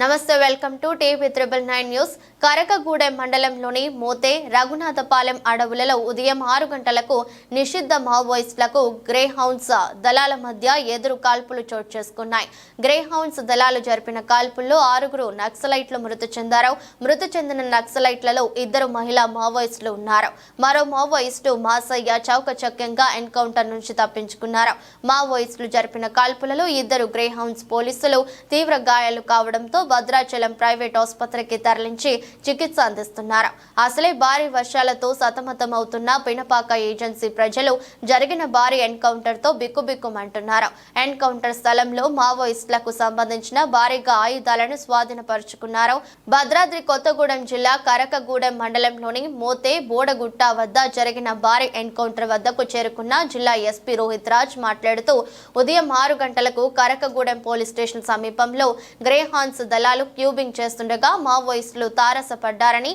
నమస్తే welcome to TV triple nine news. Karakagudem మండలంలోని మోతే రఘునాథపాలెం అడవులలో ఉదయం ఆరు గంటలకు నిషిద్ధ మావోయిస్టులకు గ్రే హౌన్స్ దళాల మధ్య ఎదురు కాల్పులు చోటు చేసుకున్నాయి. గ్రే హౌన్స్ దళాలు జరిపిన కాల్పుల్లో ఆరుగురు నక్సలైట్లు మృతి చెందారు. మృతి చెందిన నక్సలైట్లలో ఇద్దరు మహిళా మావోయిస్టులు ఉన్నారు. మరో మావోయిస్టు మాసయ్య చౌకచక్యంగా ఎన్కౌంటర్ నుంచి తప్పించుకున్నారు. మావోయిస్టులు జరిపిన కాల్పులలో ఇద్దరు గ్రే హౌన్స్ పోలీసులు తీవ్ర గాయాలు కావడంతో భద్రాచలం ప్రైవేట్ ఆసుపత్రికి తరలించి చికిత్స అందిస్తున్నారు. అసలే భారీ వర్షాలతో సతమతమవుతున్న పినపాక ఏజెన్సీ ప్రజలు జరిగిన భారీ ఎన్కౌంటర్తో బిక్కుబిక్కుమంటున్నారు. ఎన్కౌంటర్ స్థలంలో మావోయిస్టులకు సంబంధించిన భారీగా ఆయుధాలను స్వాధీనపరుచుకున్నారు. భద్రాద్రి కొత్తగూడెం జిల్లా కరకగూడెం మండలంలోని మోతే బోడగుట్ట వద్ద జరిగిన భారీ ఎన్కౌంటర్ వద్దకు చేరుకున్న జిల్లా ఎస్పీ రోహిత్ రాజ్ మాట్లాడుతూ ఉదయం ఆరు గంటలకు కరకగూడెం పోలీస్ స్టేషన్ సమీపంలో గ్రేహాన్స్ దళాలు క్యూబింగ్ చేస్తుండగా మావోయిస్టులు తారసపడ్డారని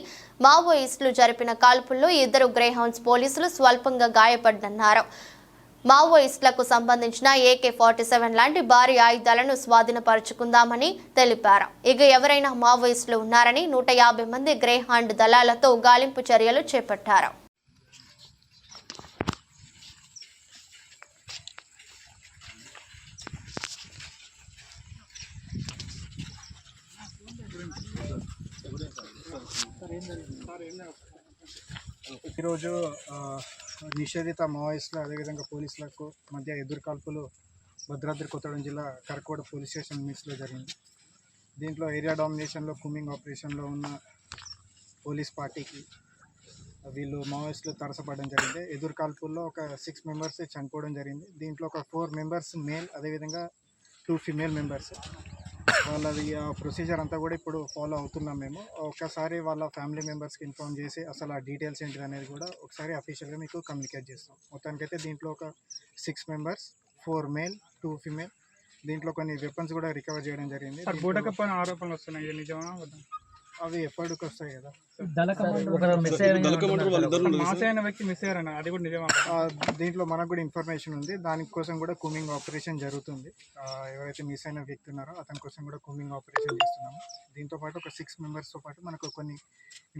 మావోయిస్టులు జరిపిన కాల్పుల్లో ఇద్దరు గ్రేహౌండ్స్ పోలీసులు స్వల్పంగా గాయపడ్డన్నారు. మావోయిస్టులకు సంబంధించిన ఏకే ఫార్టీ సెవెన్ లాంటి భారీ ఆయుధాలను స్వాధీనపరుచుకుందామని తెలిపారు. ఇక ఎవరైనా మావోయిస్టులు ఉన్నారని నూట యాభై మంది గ్రేహాండ్ దళాలతో గాలింపు చర్యలు చేపట్టారు. ఈరోజు నిషేధిత మావోయిస్టులు అదేవిధంగా పోలీసులకు మధ్య ఎదురుకాల్పులు భద్రాద్రి కొత్తగూడెం జిల్లా కరకోడ పోలీస్ స్టేషన్ మీట్స్లో జరిగింది. దీంట్లో ఏరియా డామినేషన్లో కుమింగ్ ఆపరేషన్లో ఉన్న పోలీస్ పార్టీకి వీళ్ళు మావోయిస్టులు తరసపడడం జరిగింది. ఎదురుకాల్పుల్లో ఒక సిక్స్ మెంబర్స్ చనిపోవడం జరిగింది. దీంట్లో ఒక ఫోర్ మెంబర్స్ మేల్ అదేవిధంగా టూ ఫిమేల్ మెంబర్స్. వాళ్ళది ఆ ప్రొసీజర్ అంతా కూడా ఇప్పుడు ఫాలో అవుతున్నాం మేము. ఒకసారి వాళ్ళ ఫ్యామిలీ మెంబర్స్కి ఇన్ఫార్మ్ చేసి అసలు ఆ డీటెయిల్స్ ఏంటిది అనేది కూడా ఒకసారి అఫీషియల్గా మీకు కమ్యూనికేట్ చేస్తాం. మొత్తానికైతే దీంట్లో ఒక six members four male two female దీంట్లో కొన్ని వెపన్స్ కూడా రికవర్ చేయడం జరిగింది. సార్ దీంట్లో బూటకప్ అని ఆరోపణలు వస్తున్నాయి. నిజమా? వద్దా? అవి ఎప్పటికి వస్తాయి కదా? మాస అయిన వ్యక్తి మిస్ అయ్యారన్న అది కూడా నిజమా దీంట్లో మనకు కూడా ఇన్ఫర్మేషన్ ఉంది. దానికోసం కూడా కూమింగ్ ఆపరేషన్ జరుగుతుంది. ఆ, ఎవరైతే మిస్ అయిన వ్యక్తి ఉన్నారో అతని కోసం కూడా కూమింగ్ ఆపరేషన్ చేస్తున్నాము. దీంతో పాటు ఒక సిక్స్ మెంబర్స్తో పాటు మనకు కొన్ని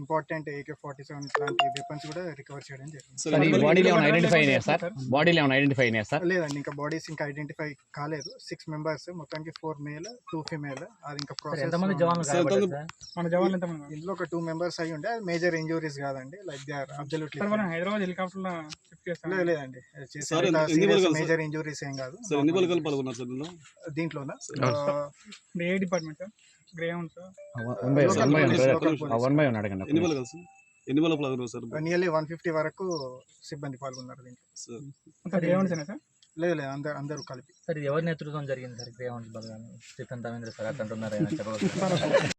ఇంపార్టెంట్ ఏకే ఫార్టీ సెవెన్ లాంటి వెపన్స్ కూడా రికవర్ చేయడం జరిగింది. సార్? లేదండి ఇంకా బాడీస్ ఇంకా ఐడెంటిఫై కాలేదు. సిక్స్ మెంబర్స్ మొత్తానికి ఫోర్ మేల్ టూ ఫిమేల్ అది ఇంకా ప్రాసెస్? మన జవాన్లు ఎంతమంది ఉన్నారు? ఇందులో ఒక టూ మెంబర్స్ అయి ఉండే. మేజర్ ఇంజురీస్ కాదండి. Like they are absolutely sir మనం హైదరాబాద్ హెలికాప్టర్ లేదండి? మేజర్ ఇంజురీస్ ఏం కాదు. దీంట్లోనా? ఏ డిపార్ట్మెంట్ సార్ గ్రే ఉంది sir one by by by ఎన్ని బలగాలు సార్? ఎన్ని నియర్లీ వన్ ఫిఫ్టీ వరకు సిబ్బంది పాల్గొన్నారు దీంట్లో సార్. లేదు లేదు అందరు అందరూ కలిపి. సార్ ఎవరి నేతృత్వం జరిగింది సార్? శ్రీకాంత్ రవీంద్ర సార్ అట్లా అంటున్నారు?